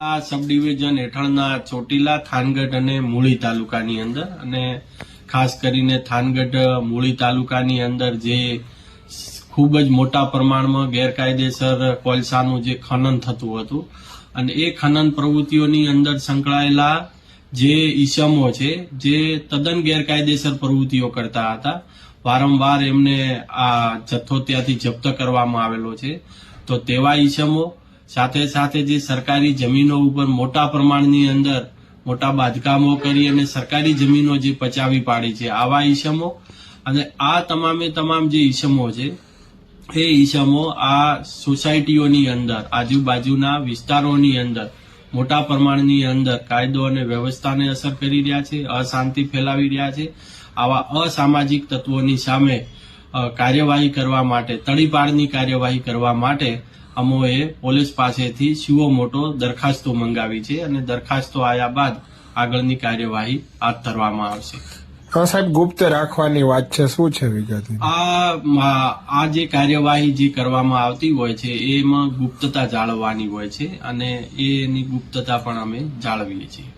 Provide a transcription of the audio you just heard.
આ સબ ડિવિઝન હેઠળના ચોટીલા, થાનગઢ અને મૂળી તાલુકાની અંદર અને ખાસ કરીને થાનગઢ, મૂળી તાલુકાની અંદર જે ખૂબ જ મોટા પ્રમાણમાં ગેરકાયદેસર કોલસાનું જે ખનન થતું હતું અને એ ખનન પ્રવૃત્તિઓની અંદર સંકળાયેલા જે ઈસમો છે, જે તદ્દન ગેરકાયદેસર પ્રવૃત્તિઓ કરતા હતા. વારંવાર એમને આ જથ્થો ત્યાંથી જપ્ત કરવામાં આવેલો છે. તો તેવા ઈસમો સાથે સાથે જે સરકારી જમીનો ઉપર મોટા પ્રમાણની અંદર મોટા બાંધકામો કરી અને સરકારી જમીનો જે પચાવી પાડી છે, આવા ઈસમો અને આ તમામે તમામ જે ઈસમો છે, એ ઈસમો આ સોસાયટીઓની અંદર, આજુબાજુના વિસ્તારોની અંદર, મોટા પ્રમાણની અંદર કાયદો અને વ્યવસ્થાને અસર કરી રહ્યા છે, અશાંતિ ફેલાવી રહ્યા છે, આવા અસામાજિક તત્વોની સામે કાર્યવાહી કરવા માટે તડીપાડની કાર્યવાહી કરવા માટે અમોએ પોલીસ પાસેથી શિવો મોટો દરખાસ્તો મંગાવી છે અને દરખાસ્તો આવ્યા બાદ આગળની કાર્યવાહી હાથ ધરવામાં આવશે. હા સાહેબ ગુપ્ત રાખવાની વાત છે. શું છે વિગત? આ આ જે કાર્યવાહી જે કરવામાં આવતી હોય છે એમાં ગુપ્તતા જાળવવાની હોય છે અને એની ગુપ્તતા પણ અમે જાળવીએ છીએ.